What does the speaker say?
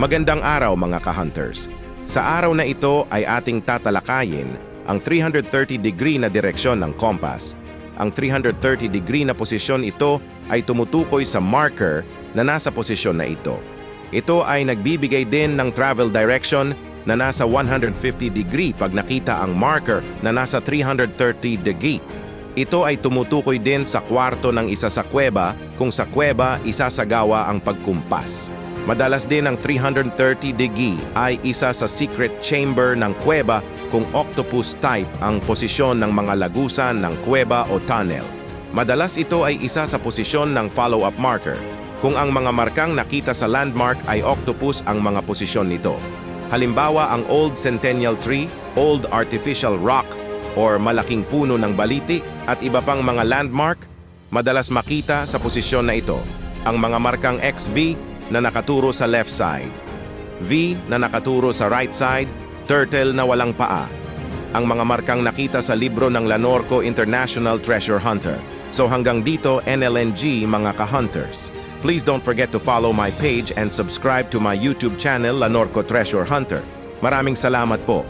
Magandang araw mga ka-hunters. Sa araw na ito ay ating tatalakayin ang 330 degree na direksyon ng compass. Ang 330 degree na posisyon ito ay tumutukoy sa marker na nasa posisyon na ito. Ito ay nagbibigay din ng travel direction na nasa 150 degree pag nakita ang marker na nasa 330 degree. Ito ay tumutukoy din sa kwarto ng isa sa kuweba kung sa kuweba isasagawa ang pagkumpas. Madalas din ang 330 degree ay isa sa secret chamber ng kuweba kung octopus type ang posisyon ng mga lagusan ng kuweba o tunnel. Madalas ito ay isa sa posisyon ng follow-up marker kung ang mga markang nakita sa landmark ay octopus ang mga posisyon nito. Halimbawa ang Old Centennial Tree, Old Artificial Rock, or malaking puno ng baliti at iba pang mga landmark, madalas makita sa posisyon na ito. Ang mga markang XV na nakaturo sa left side, V na nakaturo sa right side, turtle na walang paa. Ang mga markang nakita sa libro ng Lanorco International Treasure Hunter. So hanggang dito, NLNG mga ka-hunters. Please don't forget to follow my page and subscribe to my YouTube channel Lanorco Treasure Hunter. Maraming salamat po.